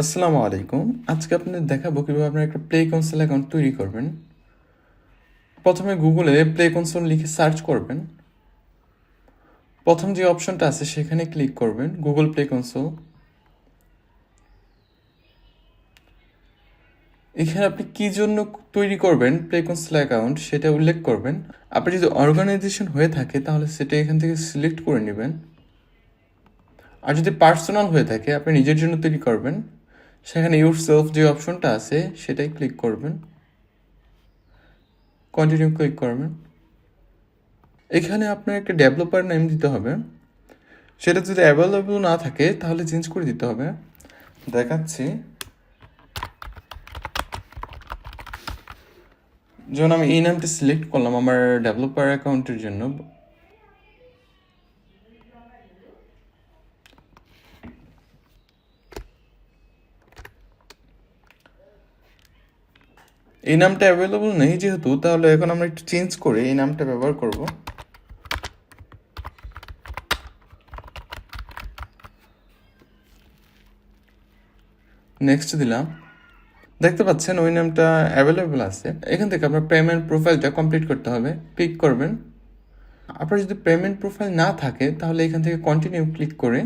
আসসালামু আলাইকুম। আজকে আপনাদের দেখাবো কীভাবে আপনারা একটা প্লে কনসোল অ্যাকাউন্ট তৈরি করবেন। প্রথমে গুগলে প্লে কনসোল লিখে সার্চ করবেন। প্রথম যে অপশনটা আছে, সেখানে ক্লিক করবেন গুগল প্লে কনসোল এখানে আপনি কি জন্য তৈরি করবেন প্লে কনসোল অ্যাকাউন্ট সেটা উল্লেখ করবেন। আপনি যদি অর্গানাইজেশন হয়ে থাকে, তাহলে সেটা এখান থেকে সিলেক্ট করে নেবেন। আর যদি পার্সোনাল হয়ে থাকে, আপনি নিজের জন্য তৈরি করবেন। সেখানে ইউর সেলফ যে অপশনটা আছে, সেটাই ক্লিক করবেন। কন্টিনিউ ক্লিক করবেন। এখানে আপনার একটা ডেভেলপার নেম দিতে হবে। সেটা যদি অ্যাভেলেবল না থাকে, তাহলে চেঞ্জ করে দিতে হবে। দেখাচ্ছি। যেমন আমি এই নামটা সিলেক্ট করলাম আমার ডেভেলপার অ্যাকাউন্টের জন্য। এই নামটা অ্যাভেলেবল নেই যেহেতু, তাহলে এখন আমরা একটু চেঞ্জ করে এই নামটা ব্যবহার করব। নেক্সট দিলাম। দেখতে পাচ্ছেন ওই নামটা অ্যাভেলেবল আছে। এখান থেকে আপনার পেমেন্ট প্রোফাইলটা কমপ্লিট করতে হবে। ক্লিক করবেন। আপনার যদি পেমেন্ট প্রোফাইল না থাকে, তাহলে এখান থেকে কন্টিনিউ ক্লিক করে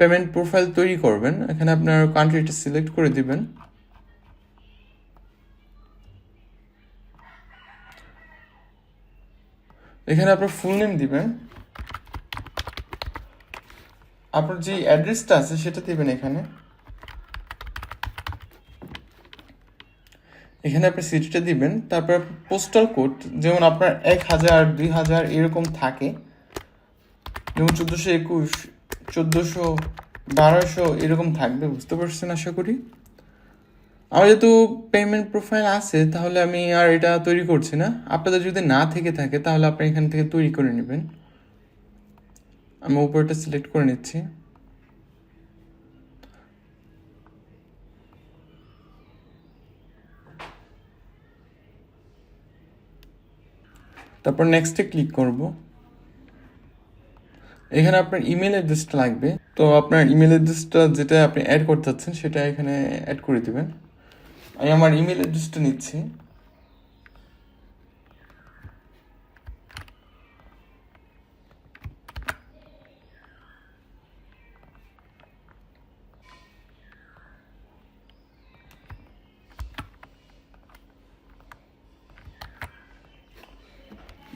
পেমেন্ট প্রোফাইল তৈরি করবেন। এখানে আপনার কান্ট্রিটা সিলেক্ট করে দিবেন। এখানে আপনার ফুল নেম দিবেন। আপনার যে অ্যাড্রেসটা আছে সেটা দিবেন এখানে। এখানে আপনি সিটিটা দিবেন, তারপর পোস্টাল কোড যেমন আপনার এক হাজার, দুই হাজার এরকম থাকে। যেমন চোদ্দোশো একুশ, চোদ্দোশো বারোশো এরকম থাকবে, বুঝতে পারছেন আশা করি? আমার যেহেতু পেমেন্ট প্রোফাইল আছে, তাহলে আমি আর এটা তৈরি করছি না। আপনাদের যদি না থেকে থাকে, তাহলে আপনি এখান থেকে তৈরি করে নেবেন। আমি উপরটা সিলেক্ট করে নিচ্ছি। তারপর নেক্সটে ক্লিক করব। এখানে আপনার ইমেল অ্যাড্রেসটা লাগবে। তো আপনার ইমেল অ্যাড্রেসটা যেটা আপনি অ্যাড করতে চাচ্ছেন, সেটা এখানে অ্যাড করে দিবেন। আমি আমার ইমেল অ্যাড্রেসটা নিচ্ছি।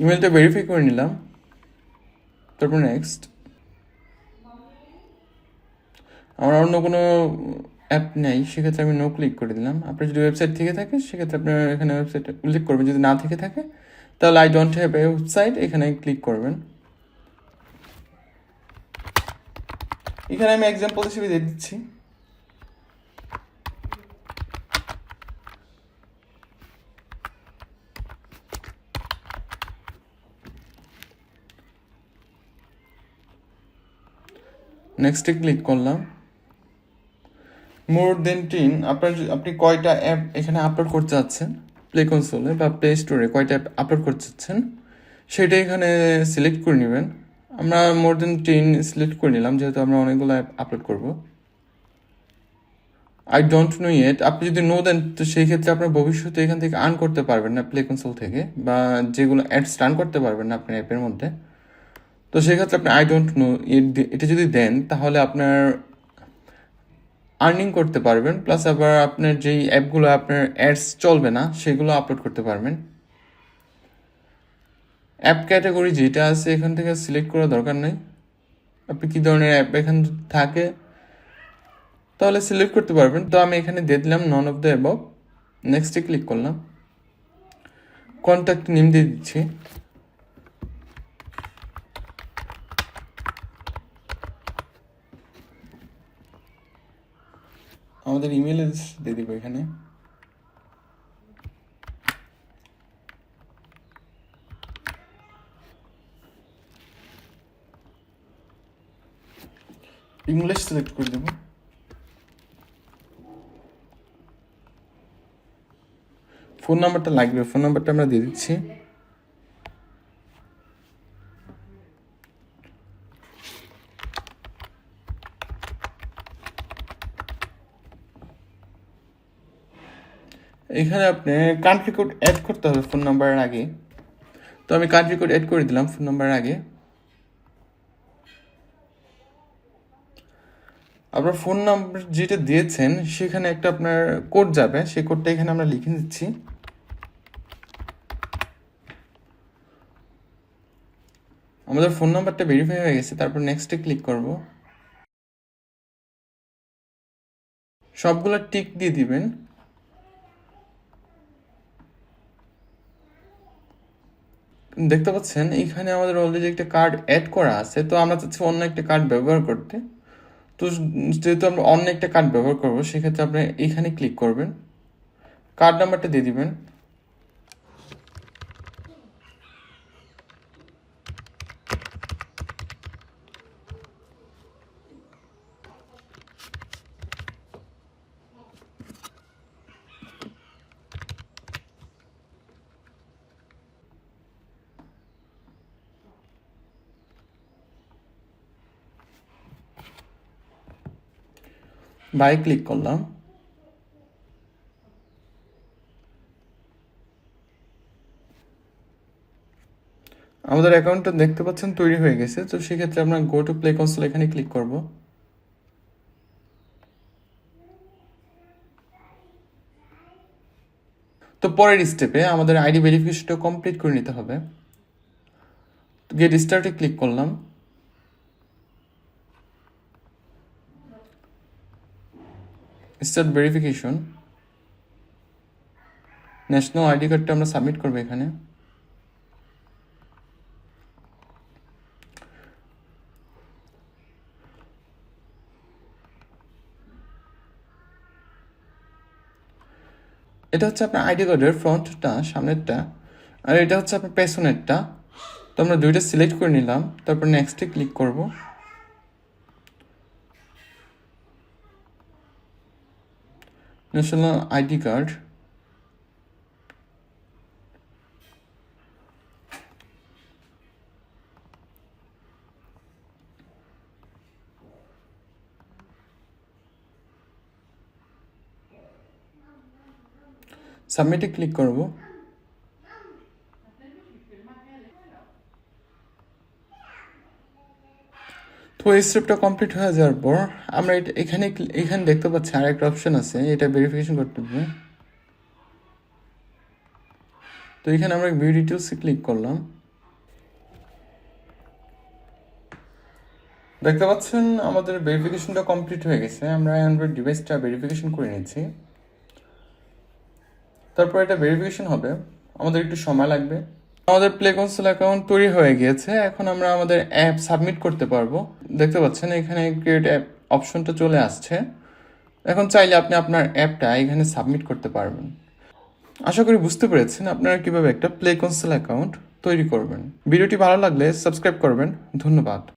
ইমেলটা ভেরিফাই করে নিলাম। তারপর নেক্সট আমার অন্য কোনো অ্যাপ নেই, সেক্ষেত্রে আমি নো ক্লিক করে দিলাম। আপনার যদি ওয়েবসাইট থেকে থাকে, সেক্ষেত্রে আপনার এখানে ওয়েবসাইট উল্লেখ করবেন। যদি না থেকে থাকে, তাহলে I don't have a website এখানে ক্লিক করবেন। এখানে আমি এক্সাম্পল হিসেবে দিয়ে দিচ্ছি। নেক্সটে ক্লিক করলাম। মোর দেন টেন আপনার আপনি কয়টা অ্যাপ এখানে আপলোড করতে চাচ্ছেন? প্লে কনসোলে বা প্লে স্টোরে কয়টা অ্যাপ আপলোড করতে চাচ্ছেন? সেটা এখানে সিলেক্ট করে নেবেন। আমরা মোর দেন টেন সিলেক্ট করে নিলাম, যেহেতু আমরা অনেকগুলো অ্যাপ আপলোড করব। আই ডোন্ট নো ইয়েট আপনি যদি নো দেন, তো সেই ক্ষেত্রে আপনার ভবিষ্যতে এখান থেকে আর্ন করতে পারবেন না প্লে কনসোল থেকে, বা যেগুলো অ্যাডস রান করতে পারবেন না আপনার অ্যাপের মধ্যে। তো সেক্ষেত্রে আপনি আই ডোন্ট নো এটা যদি দেন, তাহলে আপনার আর্নিং করতে পারবেন প্লাস আবার আপনার যেই অ্যাপগুলো আপনার অ্যাডস চলবে না, সেগুলো আপলোড করতে পারবেন। অ্যাপ ক্যাটাগরি যেটা আছে, এখান থেকে সিলেক্ট করার দরকার নেই। আপনি কী ধরনের অ্যাপ এখান থাকে, তাহলে সিলেক্ট করতে পারবেন। তো আমি এখানে দিয়ে দিলাম নন অফ দ্য অ্যাবভ নেক্সটে ক্লিক করলাম। কন্ট্যাক্ট নেম দিয়ে দিচ্ছি। আমাদের ইমেল অ্যাড্রেস দিয়ে দিব এখানে। ইংলিশ সিলেক্ট করে দেবো। ফোন নাম্বারটা লাগবে ফোন নাম্বারটা আমরা দিয়ে দিচ্ছি। এখানে আপনি কান্ট্রি কোড অ্যাড করতে হবে ফোন নাম্বারের আগে। তো আমি কান্ট্রি কোড অ্যাড করে দিলাম ফোন নাম্বারের আগে। আপনার ফোন নাম্বার যেটা দিয়েছেন, সেখানে একটা আপনার কোড যাবে। সেই কোডটা এখানে আমরা লিখে দিচ্ছি আমাদের ফোন নাম্বারটা ভেরিফাই হয়ে গেছে, তারপর নেক্সটে ক্লিক করব। সবগুলো টিক দিয়ে দিবেন। দেখতে পাচ্ছেন, এইখানে আমাদের অলরেডি একটা কার্ড অ্যাড করা আছে, তো আমরা চাচ্ছি অন্য একটা কার্ড ব্যবহার করতে। তো যেহেতু আমরা অন্য একটা কার্ড ব্যবহার করব, সেক্ষেত্রে আপনি এখানে ক্লিক করবেন। কার্ড নাম্বারটা দিয়ে দিবেন। বাই ক্লিক করলাম। আমাদের অ্যাকাউন্টটা দেখতে পাচ্ছেন, তৈরি হয়ে গেছে। তো সেক্ষেত্রে আমরা গো টু প্লে কনসোল এখানে ক্লিক করব। তো পরের স্টেপে আমাদের আইডি ভেরিফিকেশনটা কমপ্লিট করে নিতে হবে। গেট স্টার্টে ক্লিক করলাম। Start verification. ন্যাশনাল আইডি কার্ডটা আমরা সাবমিট করব এখানে। এটা হচ্ছে আপনার আইডি কার্ডের ফ্রন্টটা, সামনেরটা, আর এটা হচ্ছে আপনার পেছনেরটা। তো আমরা দুইটা সিলেক্ট করে নিলাম, তারপর নেক্সটে ক্লিক করব। ন্যাশনাল আইডি কার্ড সাবমিটে ক্লিক করব। তো এই স্টেপটা কমপ্লিট হয়ে যাওয়ার পর আমরা এটা এখানে এখানে দেখতে পাচ্ছি আর একটা অপশন আছে, এটা ভেরিফিকেশন করতে হবে। তো এখানে আমরা ভিউ ডিটেলসে ক্লিক করলাম। দেখতে পাচ্ছেন আমাদের ভেরিফিকেশনটা কমপ্লিট হয়ে গেছে, আমরা অ্যান্ড্রয়েড ডিভাইসটা ভেরিফিকেশন করে নিয়েছি তারপর এটা ভেরিফিকেশন হবে, আমাদের একটু সময় লাগবে। আমাদের প্লে কনসোল অ্যাকাউন্ট তৈরি হয়ে গিয়েছে। এখন আমরা আমাদের অ্যাপ সাবমিট করতে পারব। দেখতে পাচ্ছেন, এখানে ক্রিয়েট অ্যাপ অপশনটা চলে আসছে। এখন চাইলে আপনি আপনার অ্যাপটা এখানে সাবমিট করতে পারবেন। আশা করি বুঝতে পেরেছেন আপনারা কীভাবে একটা প্লে কনসোল অ্যাকাউন্ট তৈরি করবেন। ভিডিওটি ভালো লাগলে সাবস্ক্রাইব করবেন। ধন্যবাদ।